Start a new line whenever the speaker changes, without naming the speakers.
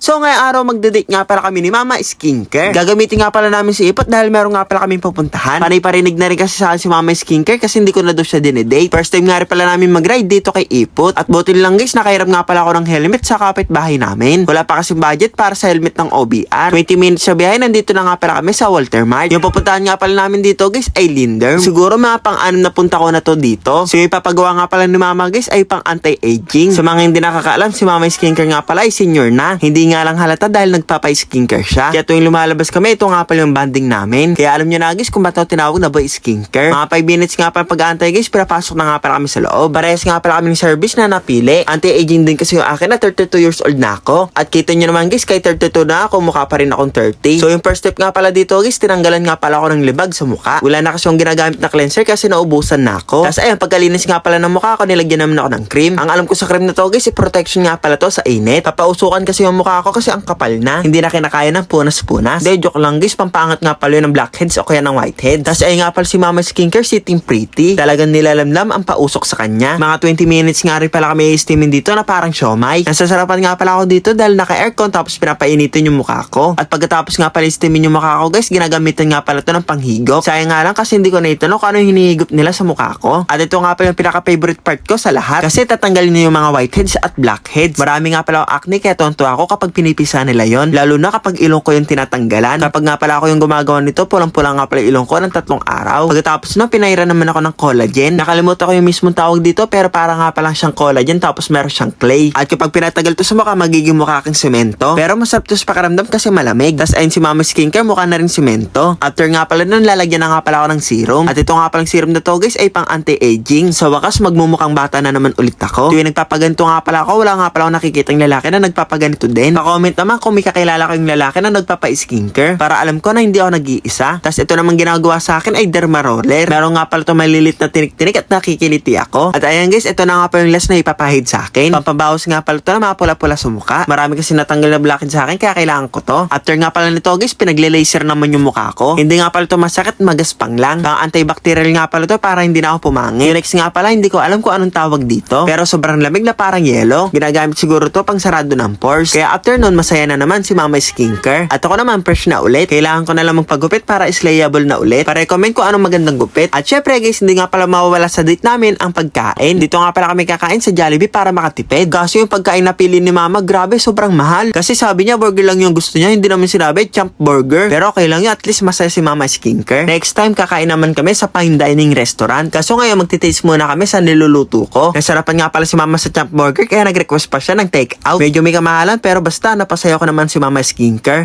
So ngayong araw magde-date nga pala kami ni Mama Skincare. Gagamitin nga pala namin si Ipot dahil meron nga pala kaming pupuntahan. Panay parinig na rin kasi sa si Mama Skincare kasi hindi ko na daw siya dinedate. First time nga rin pala namin mag-ride dito kay Ipot. At buti lang guys, nakahirap nga pala ako ng helmet sa kapitbahay namin. Wala pa kasi budget para sa helmet ng OBR. 20 minutes sa biyahe, nandito na nga pala kami sa Walter Mart. Yung pupuntahan nga pala namin dito guys ay Linder. Siguro mga pang-anim na punta ko na to dito. So yung ipapagawa nga pala ni Mama guys ay pang anti-aging. Sa mga hindi nakakaalam, si Mama Skincare nga pala ay senior na. Hindi nga lang halata dahil nagpapa-skincare siya. Kaya tuwing lumalabas kami, ito nga pala yung banding namin. Kaya alam nyo na guys kung ba't ako tinawag na boy skincare. Mga 5 minutes nga pala pag-aantay guys, pinapasok na nga pala kami sa loob. Parehas nga pala kami ng service na napili. Anti-aging din kasi yung akin na 32 years old na ako. At kita nyo naman guys, kay 32 na ako, mukha pa rin akong 30. So yung first step nga pala dito guys, tinanggalan nga pala ako ng libag sa mukha. Wala na kasi yung ginagamit na cleanser kasi naubusan na ako. Tapos ayun, pagkalinis nga pala ng mukha ko, nilagyan naman ako ng cream. Ang alam ko sa cream na to guys, i protection nga pala to sa init. Papausukan kasi yung mukha ko kasi ang kapal na. Hindi na kinakaya ng punas-punas. Hindi, joke lang guys, pampaangat nga pala yun ng blackheads o kaya ng whiteheads. Tapos ay nga pala si Mama Skincare sitting pretty. Talagang nilalamlam ang pausok sa kanya. Mga 20 minutes nga rin pala kami i-steamin dito na parang siomay. Nasasarapan nga pala ako dito dahil naka-aircon tapos pinapainitin yung mukha ko. At pagkatapos nga pala i-steamin yung mukha ko guys, ginagamitan nga pala to ng panghigop. Sayang nga lang kasi hindi ko na itanong kung ano yung hinihigop nila sa mukha ko. At ito nga pala yung pinaka-favorite part ko sa lahat. Kasi tatanggalin niyo yung mga whiteheads at blackheads. Marami nga pala ako acne kaya tonto ako kapag pinipisa nila yon. Lalo na kapag ilong ko yung tinatanggalan. Kapag nga pala ako yung gumagawa nito, pulang-pulang nga pala ilong ko ng tatlong araw. Pagkatapos na, pinahira naman ako ng collagen. Nakalimutan ko yung mismong tawag dito pero para nga pala siyang collagen tapos meron siyang clay. At kapag pinatagal to sa mukha, magiging mukha kang semento. Pero masarap to sa pakiramdam kasi malamig. Tapos ayun si Mama Skincare, mukha na rin semento. After nga pala nun, lalagyan na nga pala ako ng serum. At ito nga palang serum na to guys ay pang anti-aging. Sa wakas, magmumukhang bata na naman ulit ako. Tuwing nagpapaganito nga pala ako, wala nga pala ako nakikitang lalaki na nagpapaganito din. Pa-comment naman kung may kakilala ko yung lalaki na nagpapa-skincare para alam ko na hindi ako nag-iisa. Tapos ito naman ginagawa sa akin ay derma roller. Meron nga pala ito malilit na tinik-tinik at nakikiliti ako. At ayan guys, ito na nga pala yung last na ipapahid sa akin. Pampabawas nga pala ito na mga pula-pula sa mukha. Marami kasi natanggal na blackhead sa akin kaya kailangan ko to. After nga pala nito guys, pinagle-laser naman yung mukha ko. Hindi nga pala ito masakit, magaspang lang. Pang antibacterial nga pala to para hindi na ako pumangit. Yung next nga pala, hindi ko alam kung anong tawag dito. Pero sobrang lamig na parang yelo. Ginagamit siguro to pang sarado ng pores. Kaya after nun, masaya na naman si Mama Skincare. At ako naman, fresh na ulit. Kailangan ko na lang magpagupit para slayable na ulit. Pa-recommend ko anong magandang gupit. At syempre guys, hindi nga pala mawawala sa date namin ang pagkain. Dito nga pala kami kakain sa Jollibee para makatipid. Kasi yung pagkain na pili ni Mama, grabe, sobrang mahal. Kasi sabi niya, burger lang yung gusto niya. Hindi naman sinabi, champ burger. Pero okay lang yun, at least masaya si Mama Skincare. Next time, kakain naman kami sa fine dining restaurant. Kaso ngayon, magtitaste muna kami sa niluluto ko. Nasarapan nga pala si Mama sa champ burger, kaya nag-request pa siya ng take out. Medyo may kamahalan, pero basta napasaya ko naman si Mama Skincare.